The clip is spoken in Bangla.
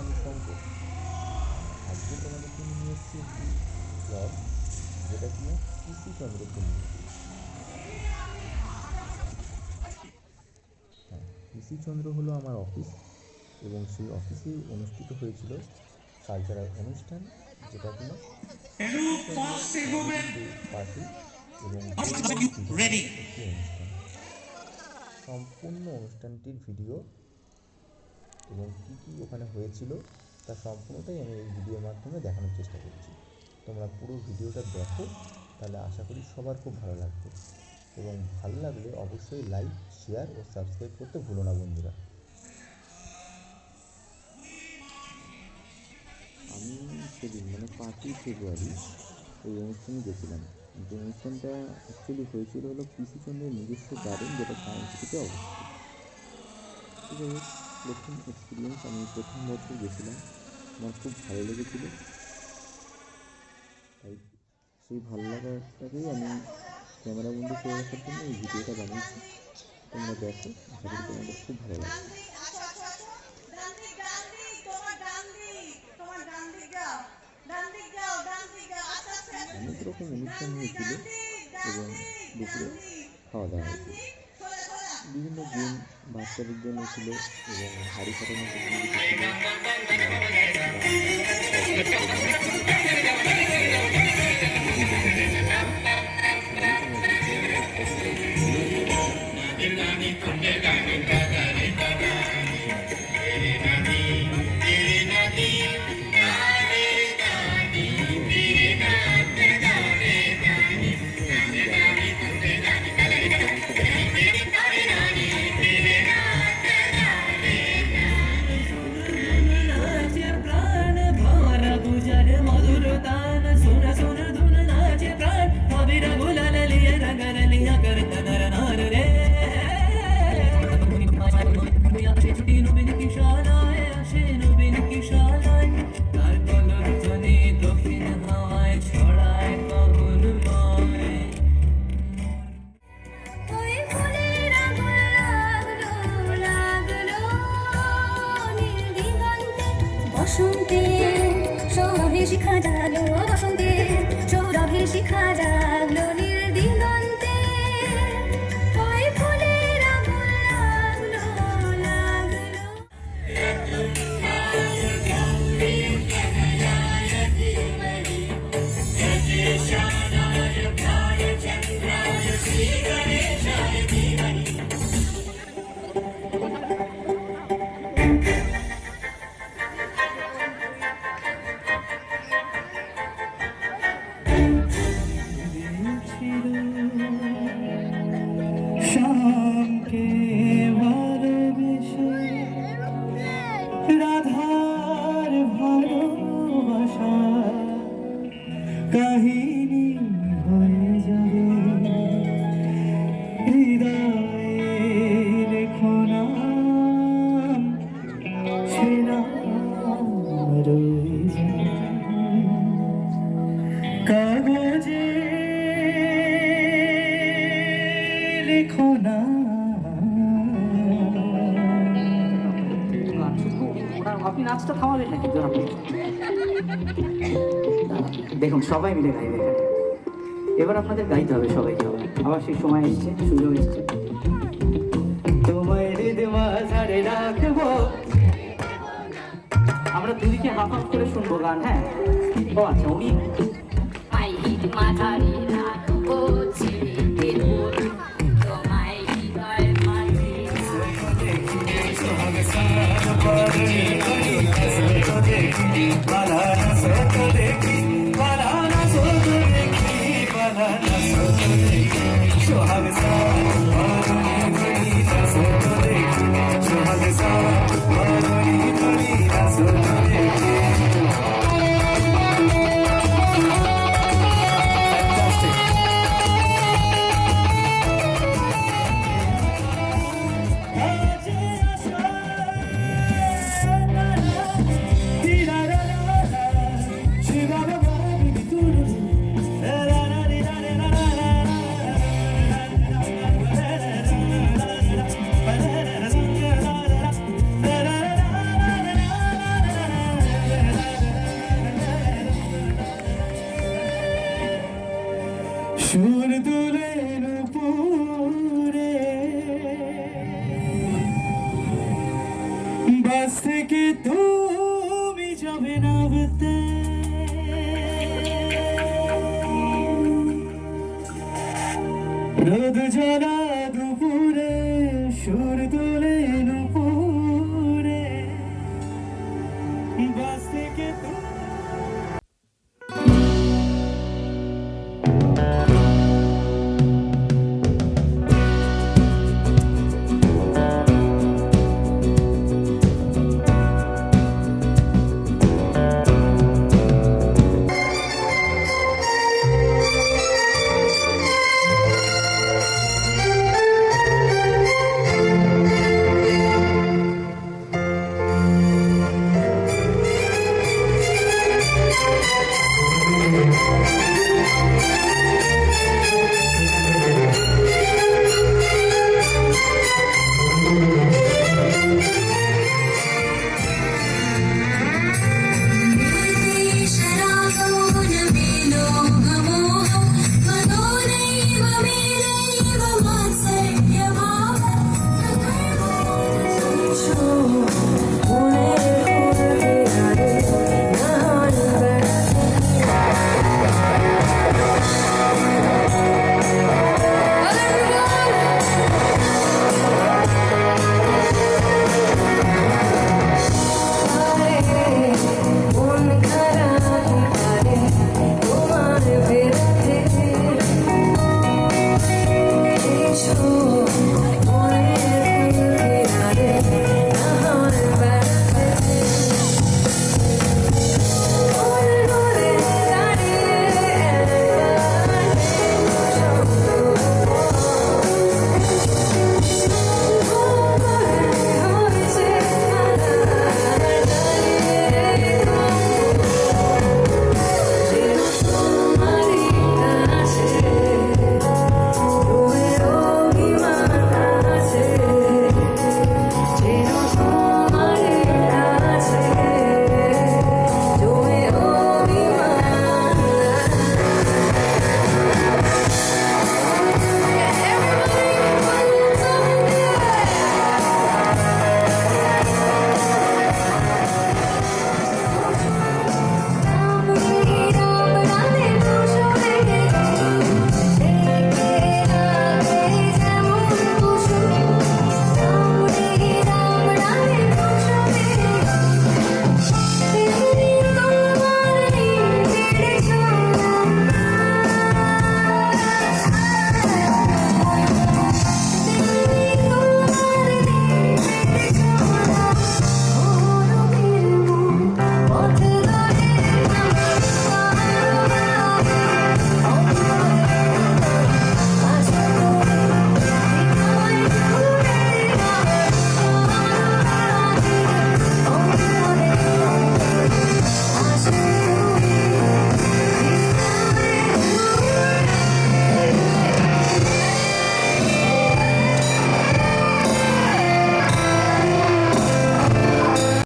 আমি শঙ্কর আজকে তোমাদেরকে নিয়ে এসেছি একটি ব্লগ যেটা কিনা কৃষিচন্দ্রকে নিয়ে হ্যাঁ কৃষিচন্দ্র হলো আমার অফিস এবং সেই অফিসেই অনুষ্ঠিত হয়েছিল কালচারাল অনুষ্ঠান যেটা কিনা পার্টি এবং সম্পূর্ণ অনুষ্ঠানটির ভিডিও এবং কী কী ওখানে হয়েছিল, তা সম্পূর্ণটাই আমি এই ভিডিওর মাধ্যমে দেখানোর চেষ্টা করছি। তোমরা পুরো ভিডিওটা দেখো, তাহলে আশা করি সবার খুব ভালো লাগবে। এবং ভালো লাগলে অবশ্যই লাইক শেয়ার ও সাবস্ক্রাইব করতে ভুলো না বন্ধুরা। আমি সেদিন মানে পাঁচই ফেব্রুয়ারি, ওই অনুষ্ঠানে গেছিলাম। যে অনুষ্ঠানটা অ্যাকচুয়ালি হয়েছিল হলো কৃষিচন্দ্রের নিজস্ব গার্ডেন যেটা সায়েন্স সিটিতে অবস্থিত। যাই হোক প্রথম এক্সপিরিয়েন্স আমি প্রথম বছর গেছিলাম। আমার খুব ভালো লেগেছিল। তাই সেই ভালো লাগাটাকেই আমি ক্যামেরা বন্দি করে রাখার জন্য এই ভিডিওটা বানিয়েছি। তোমরা দেখো, আশা করি তোমাদের খুব ভালো আস্তে। অনেক রকম অনুষ্ঠান হয়েছিল এবং দুপুরে খাওয়া দাওয়া হয়েছিল। বিভিন্ন গেম বাচ্চাদের জন্য ছিল এবং হাড়ি কাটানোর জাগলো বসন্তে সৌরভে শিখা জাগলো নীল দিগন্তে ওই ফুলের লাগল লাগল। শ্যামকে কাগজে লেখো না আপনি কিন্তু দেখুন, সবাই মিলে গাইবে এবার আপনাদের গাইতে হবে সবাইকে আবার। সেই সময় এসছে, সুযোগ এসছে। তোমায় হৃদয় মাঝারে রাখব। আমরা দুদিকে হাফ হাফ করে শুনব গান হ্যাঁ? ও আচ্ছা উনি রোদ দুপুরে সুর তুলে